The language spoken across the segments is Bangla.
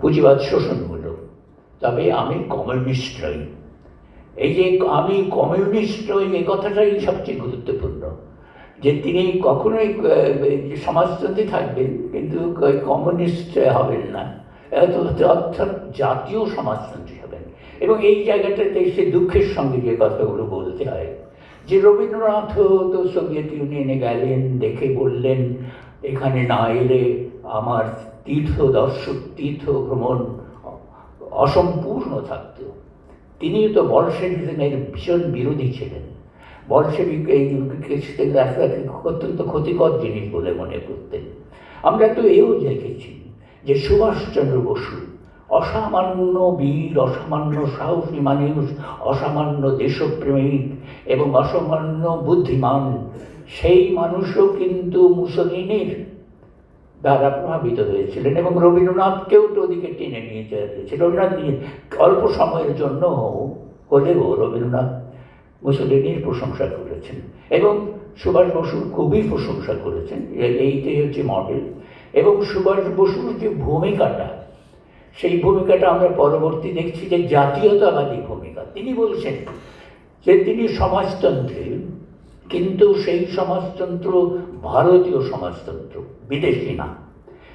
পুঁজিবাদ শোষণমূলক তবে আমি কমিউনিস্ট নই। এই যে আমি কমিউনিস্ট নই, এই কথাটাই সবচেয়ে গুরুত্বপূর্ণ। যে তিনি কখনোই সমাজতন্ত্রী থাকবেন, কিন্তু কমিউনিস্ট হবেন না। অর্থাৎ জাতীয় সমাজতন্ত্রী হবেন। এবং এই জায়গাটাতে সে দুঃখের সঙ্গে যে কথাগুলো বলতে হয়। যে রবীন্দ্রনাথও তো সোভিয়েত ইউনিয়নে গেলেন, দেখে বললেন, এখানে না এলে আমার তীর্থ দর্শক তীর্থ ভ্রমণ অসম্পূর্ণ থাকত। তিনিও তো বলশেভিজমের ভীষণ বিরোধী ছিলেন। বলশেবিক এই অত্যন্ত ক্ষতিকর জিনিস বলে মনে করতেন। আমরা তো এও দেখেছি যে সুভাষচন্দ্র বসু অসামান্য বীর, অসামান্য সাহসী মানুষ, অসামান্য দেশপ্রেমিক এবং অসামান্য বুদ্ধিমান, সেই মানুষও কিন্তু মুসলিনের দ্বারা প্রভাবিত হয়েছিলেন এবং রবীন্দ্রনাথকেও তো ওদিকে টেনে নিয়ে চেয়েছে রবীন্দ্রনাথ অল্প সময়ের জন্য হলেও রবীন্দ্রনাথ মুসলিনীর প্রশংসা করেছেন এবং সুভাষ বসুর খুবই প্রশংসা করেছেন। এইটাই হচ্ছে মডেল এবং সুভাষ বসুর যে ভূমিকাটা, সেই ভূমিকাটা আমরা পরবর্তী দেখছি যে জাতীয়তাবাদী ভূমিকা। তিনি বলছেন যে তিনি সমাজতন্ত্রী কিন্তু সেই সমাজতন্ত্র ভারতীয় সমাজতন্ত্র, বিদেশি না।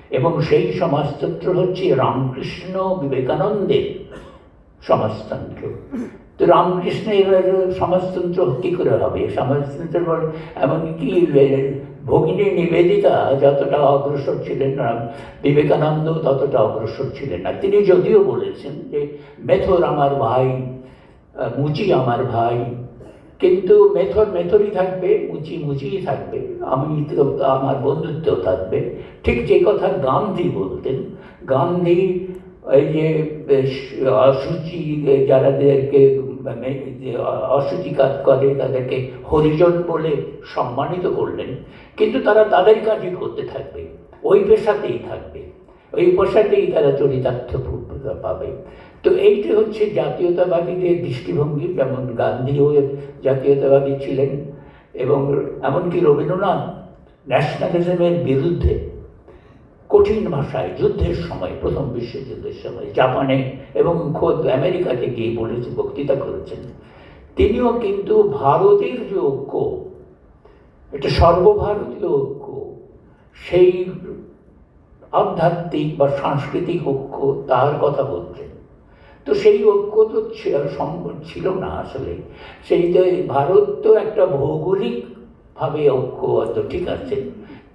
এবং সেই সমাজতন্ত্র হচ্ছে রামকৃষ্ণ বিবেকানন্দের সমাজতন্ত্র। তো রামকৃষ্ণের সমাজতন্ত্র কী করে হবে? সমাজতন্ত্র এমনকি ভগিনী নিবেদিতা যতটা অগ্রসর ছিলেন না বিবেকানন্দ ততটা অগ্রসর ছিলেন না। তিনি যদিও বলেছেন যে মেথর আমার ভাই, মুচি আমার ভাই কিন্তু মেথর মেথরই থাকবে, মুচি মুচিই থাকবে আমি আমার বন্ধুত্বও থাকবে। ঠিক যে কথা গান্ধী বলতেন, গান্ধী এই যে অসুচি যারাদেরকে মানে অসুচি কাজ করে, তাদেরকে হরিজন বলে সম্মানিত করলেন, কিন্তু তারা তাদের কাজই করতে থাকবে, ওই পেশাতেই থাকবে, ওই পেশাতেই তারা চরিতার্থ পাবে। তো এইটি হচ্ছে জাতীয়তাবাদীদের দৃষ্টিভঙ্গি, যেমন গান্ধীও জাতীয়তাবাদী ছিলেন এবং এমনকি রবীন্দ্রনাথ ন্যাশনালিজমের বিরুদ্ধে কঠিন ভাষায় যুদ্ধের সময়, প্রথম বিশ্বযুদ্ধের সময় জাপানে এবং খোদ আমেরিকাতে গিয়ে বলেছে, বক্তৃতা করেছেন। তিনিও কিন্তু ভারতের যে ঐক্য, এটা সর্বভারতীয় ঐক্য, সেই আধ্যাত্মিক বা সাংস্কৃতিক ঐক্য তার কথা বলছেন। তো সেই ঐক্য তো সম্ভব ছিল না আসলে। সেই যে ভারত তো একটা ভৌগোলিকভাবে ঐক্য তো ঠিক আছে?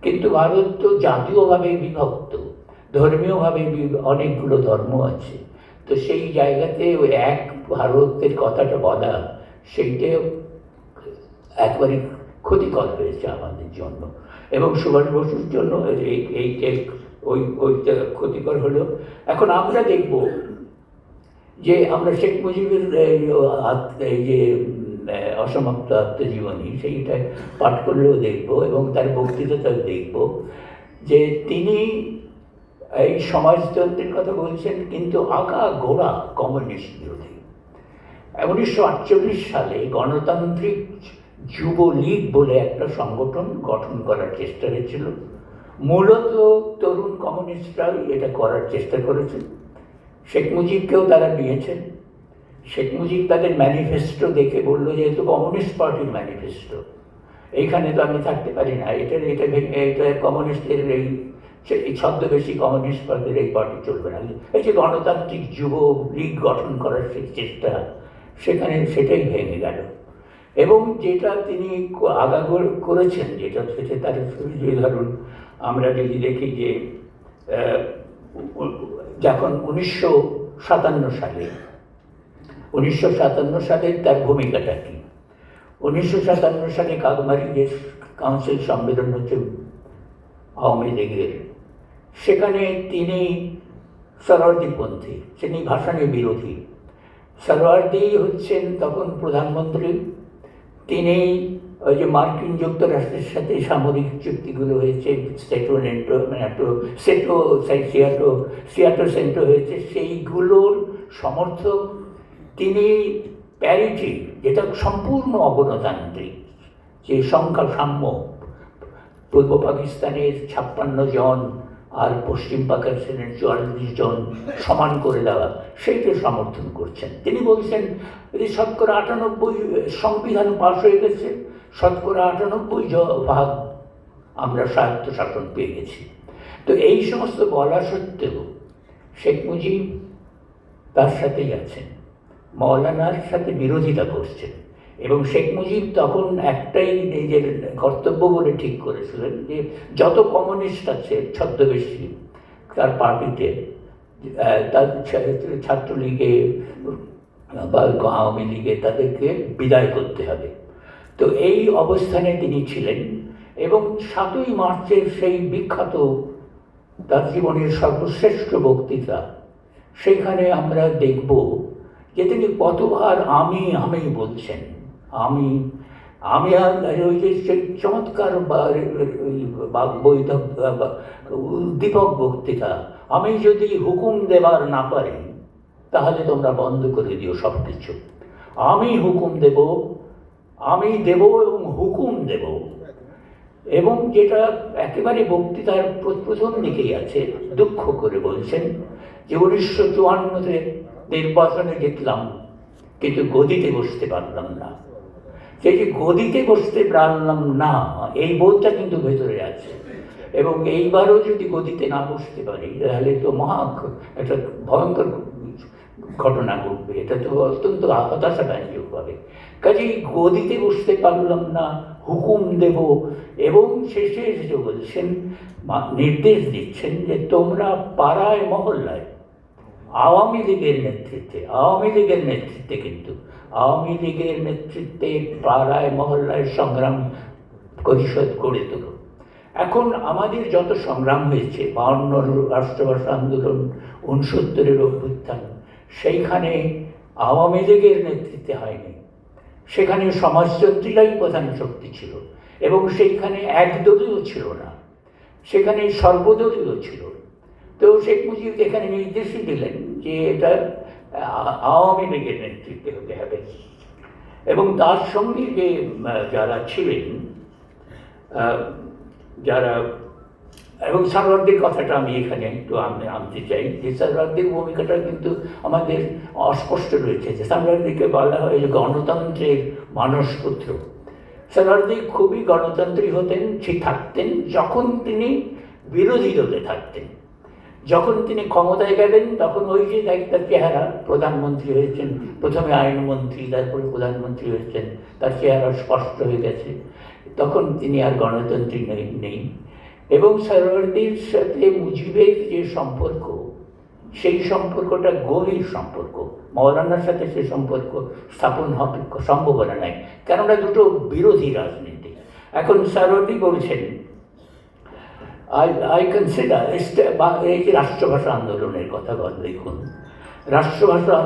কিন্তু ভারত তো জাতীয়ভাবে বিভক্ত, ধর্মীয়ভাবে অনেকগুলো ধর্ম আছে। তো সেই জায়গাতে এক ভারতের কথাটা বলা, সেইটা একবারে ক্ষতিকর হয়েছে আমাদের জন্য। এবং সুভাষ বসুর জন্য এই এই এই ওই ওইটা ক্ষতিকর হলো। এখন আমরা দেখব যে আমরা শেখ মুজিবের এই, যে অসমাপ্ত আত্মজীবনী সেইটা পাঠ করলেও দেখব এবং তার বক্তৃতাটাও দেখব যে তিনি এই সমাজতন্ত্রের কথা বলছেন কিন্তু আঁকা গোড়া কমিউনিস্ট বিরোধী। উনিশশো আটচল্লিশ সালে গণতান্ত্রিক যুবলীগ বলে একটা সংগঠন গঠন করার চেষ্টা হয়েছিল। মূলত তরুণ কমিউনিস্টরা এটা করার চেষ্টা করেছে শেখ মুজিবকেও তারা নিয়েছেন শেখ মুজিব তাদের ম্যানিফেস্টো দেখে বলল যে কমিউনিস্ট পার্টির ম্যানিফেস্টো এইখানে তো আমি থাকতে পারি না। এটার, এটা এটা কমিউনিস্টের এই এই ছদ্মবেশী কমিউনিস্ট পার্টির এই পার্টি চলবে না। এই যে গণতান্ত্রিক যুব লীগ গঠন করার সে চেষ্টা, সেখানে সেটাই ভেঙে গেল। এবং যেটা তিনি আগাগোড় করেছেন, যেটা সেটা তার যে ধরুন, আমরা যদি দেখি যে যখন উনিশশো সাতান্ন সালে, উনিশশো সাতান্ন সালের তার ভূমিকাটা কী? উনিশশো সাতান্ন সালে কাকমারি যে কাউন্সিল সম্মেলন হচ্ছে আওয়ামী লীগের, সেখানে তিনি সরোয়ার্দিপন্থী তিনি ভাষণের বিরোধী। সরোয়ার্দি হচ্ছেন তখন প্রধানমন্ত্রী, তিনি ওই যে মার্কিন যুক্তরাষ্ট্রের সাথে সামরিক চুক্তিগুলো হয়েছে সেটো নেটো নেটো সেটো সিয়াটো সিয়াটো সেন্টো হয়েছে, সেইগুলোর সমর্থক তিনি প্যারিটি যেটা সম্পূর্ণ অগণতান্ত্রিক, যে সংখ্যা সাম্য পূর্ব পাকিস্তানের ছাপ্পান্ন জন আর পশ্চিম পাকিস্তানের চুয়াল্লিশ জন সমান করে দেওয়া, সেইটা সমর্থন করছেন। তিনি বলছেন শতকরা আটানব্বই সংবিধান পাশ হয়ে গেছে শতকরা আটানব্বই ভাগ আমরা স্বায়ত্ত শাসন পেয়ে গেছি। তো এই সমস্ত বলা সত্ত্বেও শেখ মুজিব তার সাথেই আছেন মৌলানার সাথে বিরোধিতা করছেন এবং শেখ মুজিব তখন একটাই নিজের কর্তব্য বলে ঠিক করেছিলেন যে যত কমিউনিস্ট আছে, ছদ্মবেশী, তার পার্টিতে তার ছাত্রলীগে বা আওয়ামী লীগে তাদেরকে বিদায় করতে হবে। তো এই অবস্থানে তিনি ছিলেন এবং সাতই মার্চের সেই বিখ্যাত তার জীবনের সর্বশ্রেষ্ঠ বক্তৃতা, সেইখানে আমরা দেখব যে তিনি কতবার আমি আমি বলছেন, আমি আমি আর ওই যে চমৎকার উদ্দীপক বক্তৃতা, আমি যদি হুকুম দেবার না পারি, তাহলে তোমরা বন্ধ করে দিও সব কিছু আমি হুকুম দেব আমি দেব এবং হুকুম দেব। এবং যেটা একেবারে বক্তৃতার প্র- প্রথম দিকেই আছে, দুঃখ করে বলছেন যে উনিশশো চুয়ান্নতে নির্বাচনে জিতলাম, কিন্তু গদিতে বসতে পারলাম না। সেই যে গদিতে বসতে পারলাম না, এই বোধটা কিন্তু ভেতরে আছে। এবং এইবারও যদি গদিতে না বসতে পারি, তাহলে তো মহা একটা ভয়ঙ্কর ঘটনা ঘটবে। এটা তো অত্যন্ত হতাশা ব্যঞ্জক হবে। কাজেই গদিতে বসতে পারলাম না, হুকুম দেব এবং শেষে এসে বলছেন নির্দেশ দিচ্ছেন যে তোমরা পাড়ায়, মহল্লায়, আওয়ামী লীগের নেতৃত্বে, আওয়ামী লীগের নেতৃত্বে কিন্তু, আওয়ামী লীগের নেতৃত্বে পাড়ায়, মহল্লায় সংগ্রাম পরিষদ গড়ে তোলো। এখন আমাদের যত সংগ্রাম হয়েছে, বাউন্ন রাষ্ট্রভাষা আন্দোলন, উনসত্তরের অভ্যুত্থান সেইখানে আওয়ামী লীগের নেতৃত্বে হয়নি। সেখানে সমাজতন্ত্রীরাই প্রধান শক্তি ছিল এবং সেইখানে একদলীয় ছিল না। সেখানে সর্বদলীয় ছিল। তো শেখ মুজিব এখানে নির্দেশই দিলেন যে এটা আওয়ামী লীগের নেতৃত্বে হতে হবে। এবং তার সঙ্গে যে যারা ছিলেন যারা এবং সারওয়ার্দের কথাটা আমি এখানে একটু আনতে চাই যে সারওয়ার্দের ভূমিকাটা কিন্তু আমাদের অস্পষ্ট রয়েছে, যে সারওয়ার্দিকে বলা হয় যে গণতন্ত্রের মানসপুত্র। সারওয়ার্দি খুবই গণতান্ত্রিক হতেন, সে থাকতেন যখন তিনি বিরোধী দলে থাকতেন। যখন তিনি ক্ষমতায় গেলেন, তখন ওই যে একটা চেহারা, প্রধানমন্ত্রী হয়েছেন, প্রথমে আইনমন্ত্রী, তারপরে প্রধানমন্ত্রী হয়েছেন, তার চেহারা স্পষ্ট হয়ে গেছে। তখন তিনি আর গণতন্ত্রী নেই। এবং সরোয়ারদির সাথে মুজিবের যে সম্পর্ক, সেই সম্পর্কটা গভীর সম্পর্ক। মৌলানার সাথে সে সম্পর্ক স্থাপন হবে, সম্ভাবনা নাই। কেননা দুটো বিরোধী রাজনীতি। এখন সরোয়ার্দি বলছেন আই আই কনসিডার এই রাষ্ট্রভাষা আন্দোলনের কথা বল, দেখুন। রাষ্ট্রভাষা